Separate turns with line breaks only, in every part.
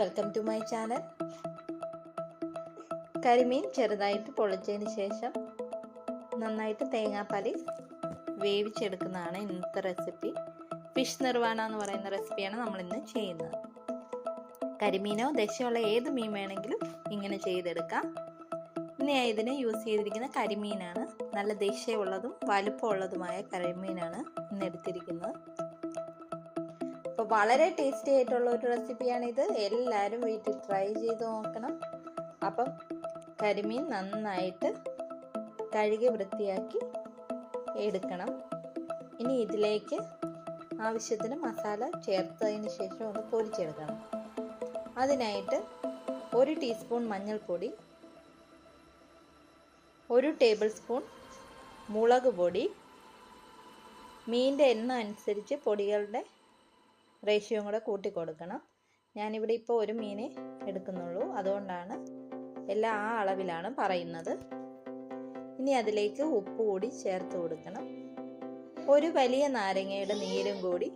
Welcome to my channel കരിമീൻ ചെറുതായിട്ട് പൊളിച്ചതിന് ശേഷം നന്നായിട്ട് തേങ്ങാപ്പാലിൽ വേവിച്ചെടുക്കുന്നതാണ് ഇന്നത്തെ റെസിപ്പി ഫിഷ് നിർവാണ എന്ന് പറയുന്ന റെസിപ്പിയാണ് നമ്മൾ ഇന്ന് ചെയ്യുന്നത്. കരിമീനോ ദശയുള്ള ഏത് മീൻ വേണമെങ്കിലും ഇങ്ങനെ ചെയ്തെടുക്കാം. ഇന്ന് ഞാൻ ഇതിന് യൂസ് ചെയ്തിരിക്കുന്ന കരിമീനാണ്. നല്ല ദശയുള്ളതും വലുപ്പമുള്ളതുമായ കരിമീനാണ് ഇന്ന് എടുത്തിരിക്കുന്നത്. വളരെ ടേസ്റ്റി ആയിട്ടുള്ള ഒരു റെസിപ്പിയാണിത് എല്ലാവരും വീട്ടിൽ ട്രൈ ചെയ്ത് നോക്കണം. അപ്പം കരിമീൻ നന്നായിട്ട് കഴുകി വൃത്തിയാക്കി എടുക്കണം. ഇനി ഇതിലേക്ക് ആവശ്യത്തിന് മസാല ചേർത്തതിന് ശേഷം ഒന്ന് പൊരിച്ചെടുക്കണം. അതിനായിട്ട് ഒരു ടീസ്പൂൺ മഞ്ഞൾപ്പൊടി ഒരു ടേബിൾ സ്പൂൺ മുളക് പൊടി മീന്റെ എണ്ണ അനുസരിച്ച് പൊടികളുടെ റേഷ്യോയും കൂടെ കൂട്ടി കൊടുക്കണം. ഞാനിവിടെ ഇപ്പോൾ ഒരു മീനെ എടുക്കുന്നുള്ളൂ. അതുകൊണ്ടാണ് എല്ലാം ആ അളവിലാണ് പറയുന്നത്. ഇനി അതിലേക്ക് ഉപ്പ് കൂടി ചേർത്ത് കൊടുക്കണം. ഒരു വലിയ നാരങ്ങയുടെ നീരും കൂടി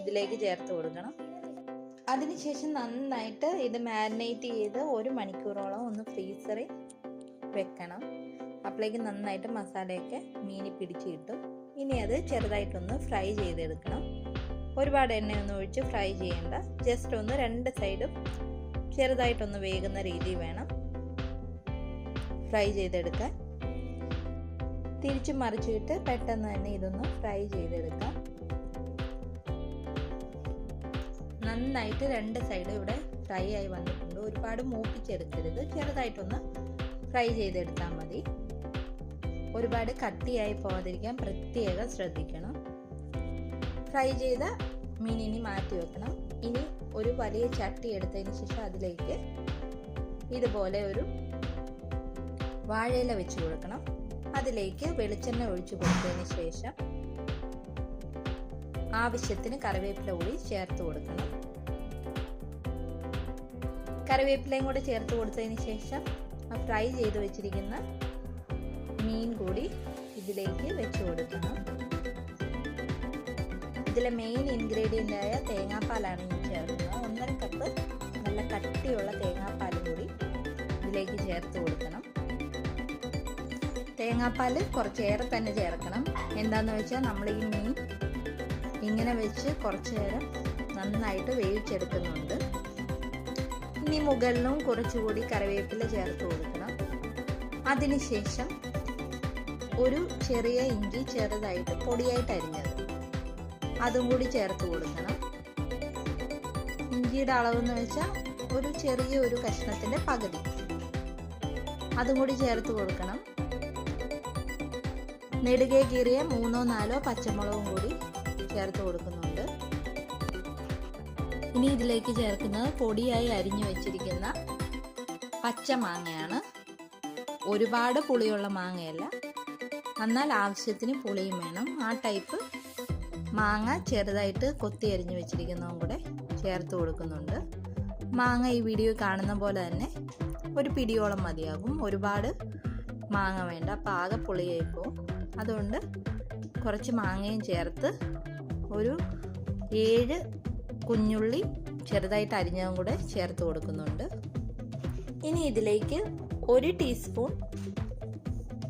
ഇതിലേക്ക് ചേർത്ത് കൊടുക്കണം. അതിനുശേഷം നന്നായിട്ട് ഇത് മാരിനേറ്റ് ചെയ്ത് ഒരു മണിക്കൂറോളം ഒന്ന് ഫ്രീസറിൽ വെക്കണം. അപ്പോഴേക്ക് നന്നായിട്ട് മസാലയൊക്കെ മീനി പിടിച്ച് കിട്ടും. ഇനി അത് ചെറുതായിട്ടൊന്ന് ഫ്രൈ ചെയ്തെടുക്കണം. ഒരുപാട് എണ്ണയൊന്നും ഒഴിച്ച് ഫ്രൈ ചെയ്യേണ്ട. ജസ്റ്റ് ഒന്ന് രണ്ട് സൈഡും ചെറുതായിട്ടൊന്ന് വേകുന്ന രീതി വേണം ഫ്രൈ ചെയ്തെടുക്കാൻ. തിരിച്ചു മറിച്ചിട്ട് പെട്ടെന്ന് തന്നെ ഇതൊന്ന് ഫ്രൈ ചെയ്തെടുക്കാം. നന്നായിട്ട് രണ്ട് സൈഡും ഇവിടെ ഫ്രൈ ആയി വന്നിട്ടുണ്ട്. ഒരുപാട് മൂപ്പിച്ചെടുക്കരുത്. ചെറുതായിട്ടൊന്ന് ഫ്രൈ ചെയ്തെടുത്താൽ മതി. ഒരുപാട് കട്ടിയായി പോകാതിരിക്കാൻ പ്രത്യേകം ശ്രദ്ധിക്കണം. ഫ്രൈ ചെയ്ത മീനിനി മാറ്റി വെക്കണം. ഇനി ഒരു വലിയ ചട്ടി എടുത്തതിന് ശേഷം അതിലേക്ക് ഇതുപോലെ ഒരു വാഴയില വെച്ച് കൊടുക്കണം. അതിലേക്ക് വെളിച്ചെണ്ണ ഒഴിച്ചു കൊടുത്തതിന് ശേഷം ആവശ്യത്തിന് കറിവേപ്പില കൂടി ചേർത്ത് കൊടുക്കണം. കറിവേപ്പിലയും കൂടി ചേർത്ത് കൊടുത്തതിന് ശേഷം ഫ്രൈ ചെയ്ത് വെച്ചിരിക്കുന്ന മീൻ കൂടി ഇതിലേക്ക് വെച്ച് കൊടുക്കണം. ഇതിലെ മെയിൻ ഇൻഗ്രീഡിയന്റ് ആയ തേങ്ങാപ്പാലാണ് ഞാൻ ചേർക്കുന്നത്. ഒന്നര കപ്പ് നല്ല കട്ടിയുള്ള തേങ്ങാപ്പാൽ കൂടി ഇതിലേക്ക് ചേർത്ത് കൊടുക്കണം. തേങ്ങാപ്പാൽ കുറച്ചേറെ തന്നെ ചേർക്കണം. എന്താന്ന് വെച്ചാൽ നമ്മൾ ഈ മീൻ ഇങ്ങനെ വെച്ച് കുറച്ച് നേരം നന്നായിട്ട് വേവിച്ചെടുക്കുന്നുണ്ട്. ഇനി മുകളിലും കുറച്ചുകൂടി കറിവേപ്പില ചേർത്ത് കൊടുക്കണം. അതിനുശേഷം ഒരു ചെറിയ ഇഞ്ചി ചെറുതായിട്ട് പൊടിയായിട്ട് അരിഞ്ഞത് അതും കൂടി ചേർത്ത് കൊടുക്കണം. ഇഞ്ചിയുടെ അളവെന്ന് വെച്ചാൽ ഒരു ചെറിയ ഒരു കഷ്ണത്തിന്റെ പകുതി. അതും കൂടി ചേർത്ത് കൊടുക്കണം. നെടുകെ കീറിയ മൂന്നോ നാലോ പച്ചമുളകും കൂടി ചേർത്ത് കൊടുക്കുന്നുണ്ട്. ഇനി ഇതിലേക്ക് ചേർക്കുന്നത് പൊടിയായി അരിഞ്ഞു വെച്ചിരിക്കുന്ന പച്ചമാങ്ങയാണ് ഒരുപാട് പുളിയുള്ള മാങ്ങയല്ല. എന്നാൽ ആവശ്യത്തിന് പുളിയും വേണം. ആ ടൈപ്പ് മാങ്ങ ചെറുതായിട്ട് കൊത്തി അരിഞ്ഞു വെച്ചിരിക്കുന്നതും കൂടെ ചേർത്ത് കൊടുക്കുന്നുണ്ട്. മാങ്ങ ഈ വീഡിയോ കാണുന്ന പോലെ തന്നെ ഒരു പിടിയോളം മതിയാകും. ഒരുപാട് മാങ്ങ വേണ്ട. അപ്പോൾ ആകെ പുളിയായി പോവും. അതുകൊണ്ട് കുറച്ച് മാങ്ങയും ചേർത്ത് ഒരു ഏഴ് കുഞ്ഞുള്ളി ചെറുതായിട്ട് അരിഞ്ഞതും കൂടെ ചേർത്ത് കൊടുക്കുന്നുണ്ട്. ഇനി ഇതിലേക്ക് ഒരു ടീസ്പൂൺ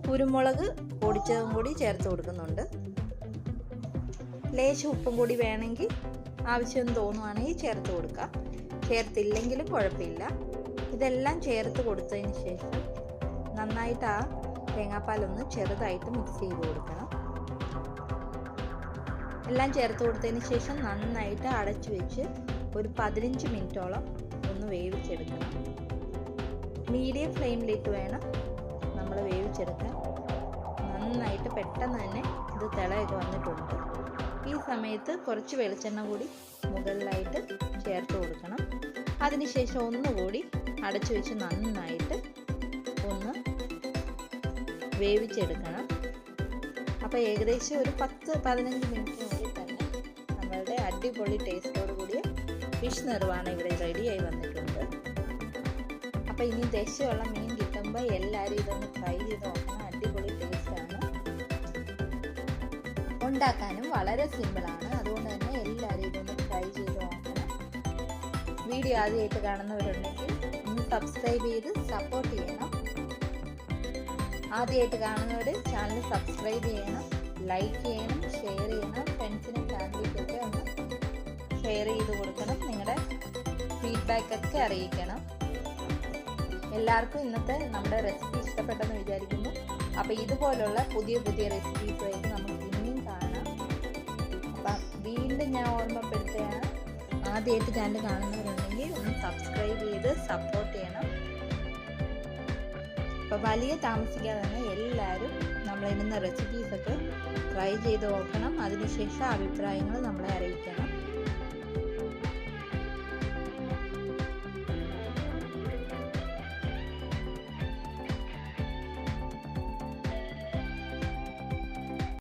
കുരുമുളക് പൊടിച്ചതും കൂടി ചേർത്ത് കൊടുക്കുന്നുണ്ട്. ലേശം ഉപ്പും കൂടി വേണമെങ്കിൽ ആവശ്യം തോന്നുവാണെങ്കിൽ ചേർത്ത് കൊടുക്കാം. ചേർത്തില്ലെങ്കിലും കുഴപ്പമില്ല. ഇതെല്ലാം ചേർത്ത് കൊടുത്തതിന് ശേഷം നന്നായിട്ട് ആ തേങ്ങാപ്പാലൊന്ന് ചെറുതായിട്ട് മിക്സ് ചെയ്ത് കൊടുക്കണം. എല്ലാം ചേർത്ത് കൊടുത്തതിന് ശേഷം നന്നായിട്ട് അടച്ചു വെച്ച് ഒരു പതിനഞ്ച് മിനിറ്റോളം ഒന്ന് വേവിച്ചെടുക്കണം. മീഡിയം ഫ്ലെയിമിലിട്ട് വേണം നമ്മൾ വേവിച്ചെടുക്കാൻ. നന്നായിട്ട് പെട്ടെന്ന് തന്നെ ഇത് തിളയൊക്കെ വന്നിട്ടുണ്ട്. ഈ സമയത്ത് കുറച്ച് വെളിച്ചെണ്ണ കൂടി മുകളിലായിട്ട് ചേർത്ത് കൊടുക്കണം. അതിനുശേഷം ഒന്നുകൂടി അടച്ചു വെച്ച് നന്നായിട്ട് ഒന്ന് വേവിച്ചെടുക്കണം. അപ്പോൾ ഏകദേശം ഒരു പത്ത് പതിനഞ്ച് മിനിറ്റിനുള്ളിൽ തന്നെ നമ്മളുടെ അടിപൊളി ടേസ്റ്റോട് കൂടിയ ഫിഷ് നിർവാണം ഇവിടെ റെഡിയായി വന്നിട്ടുണ്ട്. അപ്പോൾ ഇനി ദശയുള്ള മീൻ കിട്ടുമ്പോൾ എല്ലാവരും ഇതൊന്ന് ട്രൈ ചെയ്ത് നോക്കണം. അടിപൊളി ഉണ്ടാക്കാനും വളരെ സിമ്പിളാണ്. അതുകൊണ്ട് തന്നെ എല്ലാവരും ഇതൊന്ന് ട്രൈ ചെയ്ത് നോക്കണം. വീഡിയോ ആദ്യമായിട്ട് കാണുന്നവരുണ്ടെങ്കിൽ ഒന്ന് സബ്സ്ക്രൈബ് ചെയ്ത് സപ്പോർട്ട് ചെയ്യണം. ആദ്യമായിട്ട് കാണുന്നവർ ചാനൽ സബ്സ്ക്രൈബ് ചെയ്യണം ലൈക്ക് ചെയ്യണം ഷെയർ ചെയ്യണം ഫ്രണ്ട്സിനും ഫാമിലിക്കൊക്കെ ഒന്ന് ഷെയർ ചെയ്ത് കൊടുക്കണം. നിങ്ങളുടെ ഫീഡ്ബാക്കൊക്കെ അറിയിക്കണം. എല്ലാവർക്കും ഇന്നത്തെ നമ്മുടെ റെസിപ്പി ഇഷ്ടപ്പെട്ടെന്ന് വിചാരിക്കുന്നു. അപ്പോൾ ഇതുപോലുള്ള പുതിയ പുതിയ റെസിപ്പീസായിട്ട് നമുക്ക് വീണ്ടും ഞാൻ ഓർമ്മപ്പെടുത്തുകയാണ്. ആദ്യമായിട്ട് ചാനൽ കാണുന്നവരുണ്ടെങ്കിൽ ഒന്ന് സബ്സ്ക്രൈബ് ചെയ്ത് സപ്പോർട്ട് ചെയ്യണം. അപ്പോൾ വലിയ താമസിക്കാതെ തന്നെ എല്ലാവരും നമ്മളിടുന്ന റെസിപ്പീസൊക്കെ ട്രൈ ചെയ്ത് നോക്കണം. അതിനുശേഷം അഭിപ്രായങ്ങൾ നമ്മളെ അറിയിക്കണം.